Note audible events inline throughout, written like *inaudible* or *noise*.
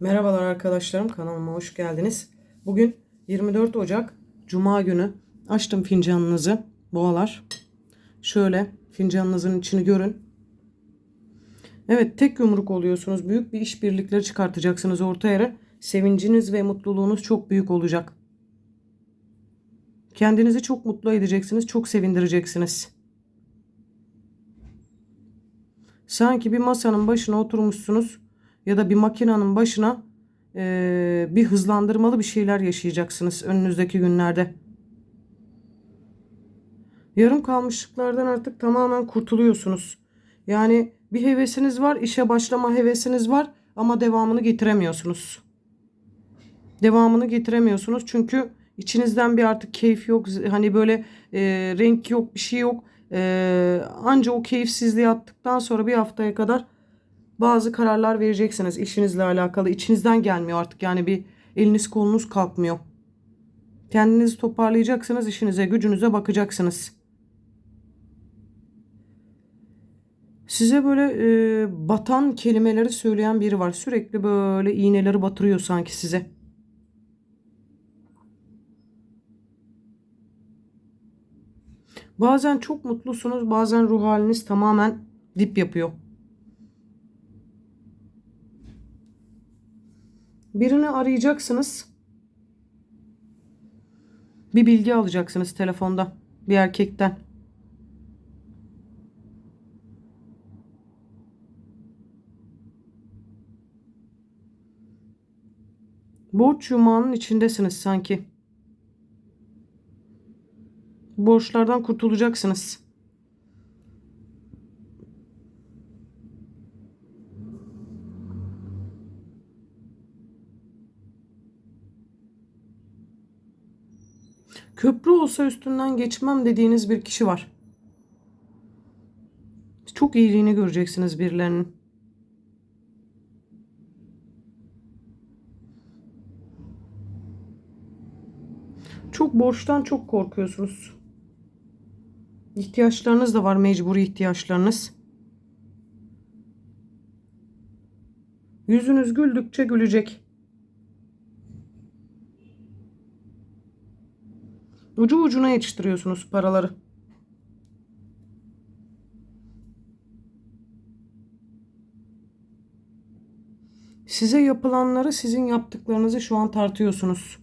Merhabalar arkadaşlarım kanalıma hoş geldiniz. Bugün 24 Ocak Cuma günü açtım fincanınızı boğalar. Şöyle fincanınızın içini görün. Evet tek yumruk oluyorsunuz. Büyük bir işbirlikleri çıkartacaksınız orta yere. Sevinciniz ve mutluluğunuz çok büyük olacak. Kendinizi çok mutlu edeceksiniz. Çok sevindireceksiniz. Sanki bir masanın başına oturmuşsunuz ya da bir makinenin başına eee, bir hızlandırmalı bir şeyler yaşayacaksınız önünüzdeki günlerde. Yarım kalmışlıklardan artık tamamen kurtuluyorsunuz. Yani bir hevesiniz var, işe başlama hevesiniz var ama devamını getiremiyorsunuz. Devamını getiremiyorsunuz çünkü içinizden bir artık keyif yok. Hani böyle e, renk yok, bir şey yok. E, anca o keyifsizliği attıktan sonra bir haftaya kadar bazı kararlar vereceksiniz işinizle alakalı. İçinizden gelmiyor artık yani bir eliniz kolunuz kalkmıyor. Kendinizi toparlayacaksınız, işinize, gücünüze bakacaksınız. Size böyle e, batan kelimeleri söyleyen biri var. Sürekli böyle iğneleri batırıyor sanki size. Bazen çok mutlusunuz, bazen ruh haliniz tamamen dip yapıyor. Birini arayacaksınız. Bir bilgi alacaksınız telefonda bir erkekten. Borç yumağının içindesiniz sanki. Borçlardan kurtulacaksınız. Köprü olsa üstünden geçmem dediğiniz bir kişi var. Çok iyiliğini göreceksiniz birilerinin. Çok borçtan çok korkuyorsunuz. İhtiyaçlarınız da var, mecburi ihtiyaçlarınız. Yüzünüz güldükçe gülecek. Ucu ucuna yetiştiriyorsunuz paraları. Size yapılanları sizin yaptıklarınızı şu an tartıyorsunuz.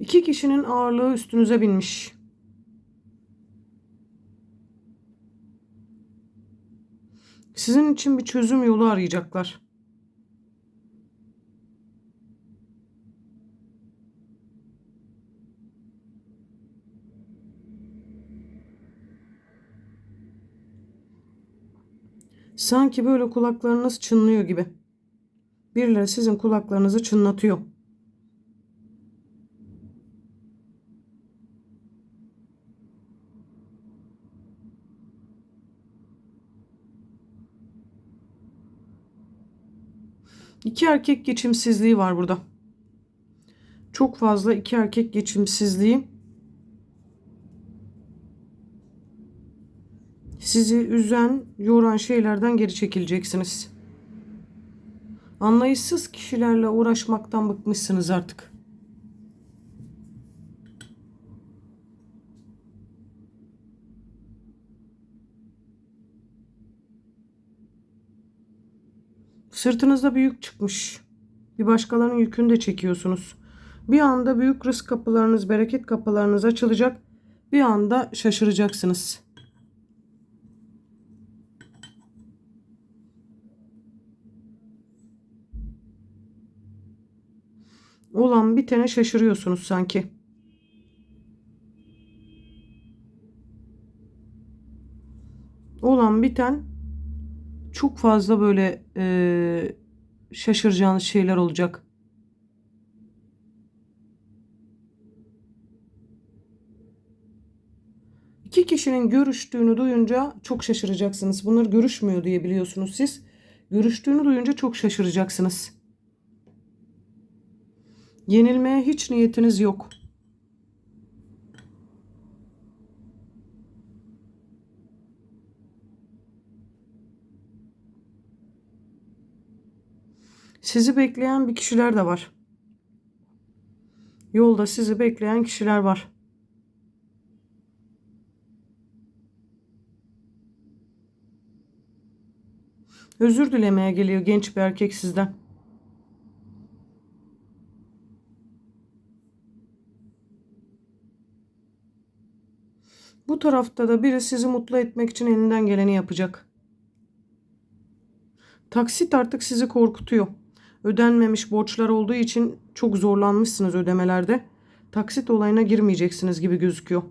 İki kişinin ağırlığı üstünüze binmiş. Sizin için bir çözüm yolu arayacaklar. Sanki böyle kulaklarınız çınlıyor gibi. Birileri sizin kulaklarınızı çınlatıyor. İki erkek geçimsizliği var burada. Çok fazla iki erkek geçimsizliği. Sizi üzen, yoran şeylerden geri çekileceksiniz. Anlayışsız kişilerle uğraşmaktan bıkmışsınız artık. Sırtınızda bir yük çıkmış. Bir başkalarının yükünü de çekiyorsunuz. Bir anda büyük rızk kapılarınız, bereket kapılarınız açılacak. Bir anda şaşıracaksınız. Olan bitene şaşırıyorsunuz sanki. Olan biten çok fazla böyle e, şaşıracağınız şeyler olacak. İki kişinin görüştüğünü duyunca çok şaşıracaksınız. Bunlar görüşmüyor diye biliyorsunuz siz. Görüştüğünü duyunca çok şaşıracaksınız. Yenilmeye hiç niyetiniz yok. Sizi bekleyen bir kişiler de var. Yolda sizi bekleyen kişiler var. Özür dilemeye geliyor genç bir erkek sizden. Bu tarafta da biri sizi mutlu etmek için elinden geleni yapacak. Taksit artık sizi korkutuyor. Ödenmemiş borçlar olduğu için çok zorlanmışsınız ödemelerde. Taksit olayına girmeyeceksiniz gibi gözüküyor.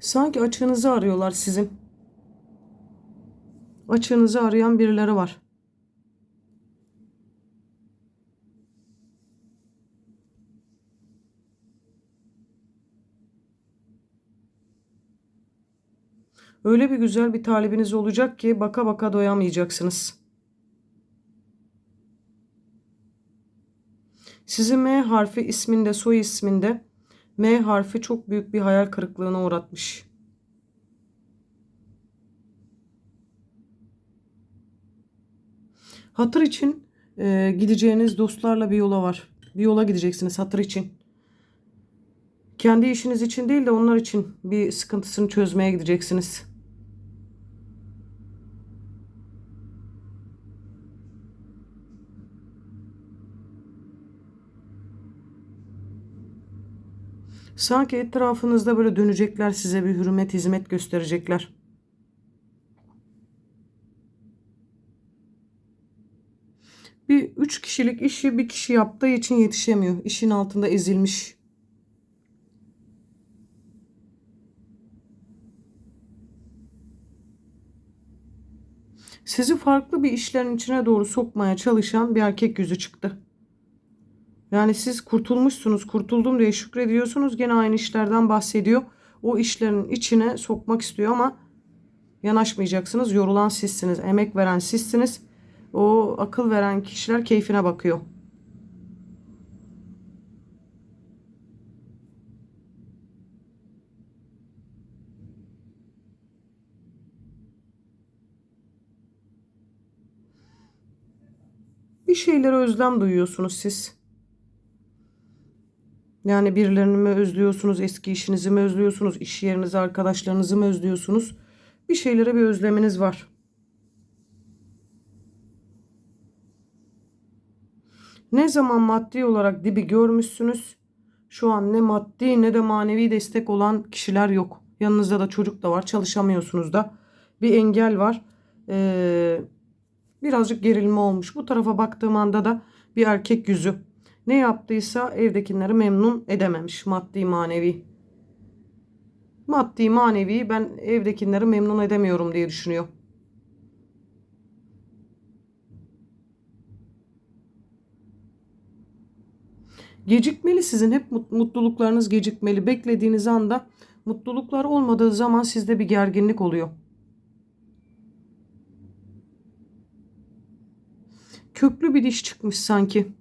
Sanki açığınızı arıyorlar sizin. Açığınızı arayan birileri var. Öyle bir güzel bir talibiniz olacak ki baka baka doyamayacaksınız. Sizi M harfi isminde, soy isminde M harfi çok büyük bir hayal kırıklığına uğratmış. Hatır için e, gideceğiniz dostlarla bir yola var. Bir yola gideceksiniz hatır için. Kendi işiniz için değil de onlar için bir sıkıntısını çözmeye gideceksiniz. Sanki etrafınızda böyle dönecekler size bir hürmet hizmet gösterecekler. Bir üç kişilik işi bir kişi yaptığı için yetişemiyor. İşin altında ezilmiş. Sizi farklı bir işlerin içine doğru sokmaya çalışan bir erkek yüzü çıktı. Yani siz kurtulmuşsunuz, kurtuldum diye şükrediyorsunuz. Gene aynı işlerden bahsediyor. O işlerin içine sokmak istiyor ama yanaşmayacaksınız. Yorulan sizsiniz, emek veren sizsiniz. O akıl veren kişiler keyfine bakıyor. Bir şeylere özlem duyuyorsunuz siz. Yani birilerini mi özlüyorsunuz, eski işinizi mi özlüyorsunuz, iş yerinizi, arkadaşlarınızı mı özlüyorsunuz? Bir şeylere bir özleminiz var. Ne zaman maddi olarak dibi görmüşsünüz? Şu an ne maddi ne de manevi destek olan kişiler yok. Yanınızda da çocuk da var, çalışamıyorsunuz da. Bir engel var. Ee, birazcık gerilme olmuş. Bu tarafa baktığım anda da bir erkek yüzü. Ne yaptıysa evdekileri memnun edememiş maddi manevi. Maddi manevi ben evdekileri memnun edemiyorum diye düşünüyor. Gecikmeli sizin hep mutluluklarınız gecikmeli. Beklediğiniz anda mutluluklar olmadığı zaman sizde bir gerginlik oluyor. Köklü bir diş çıkmış sanki.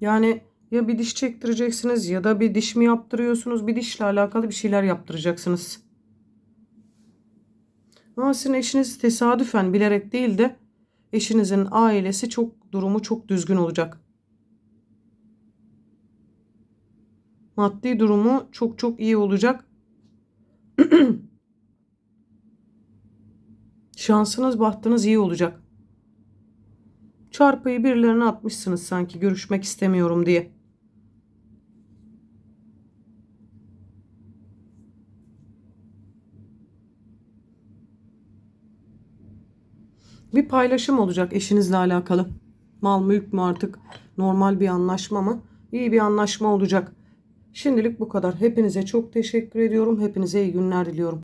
Yani ya bir diş çektireceksiniz ya da bir diş mi yaptırıyorsunuz? Bir dişle alakalı bir şeyler yaptıracaksınız. Ama sizin eşiniz tesadüfen bilerek değil de eşinizin ailesi çok durumu çok düzgün olacak. Maddi durumu çok çok iyi olacak. *clears throat* Şansınız, bahtınız iyi olacak. Çarpıyı birilerine atmışsınız sanki görüşmek istemiyorum diye. Bir paylaşım olacak eşinizle alakalı. Mal mülk mü artık normal bir anlaşma mı? İyi bir anlaşma olacak. Şimdilik bu kadar. Hepinize çok teşekkür ediyorum. Hepinize iyi günler diliyorum.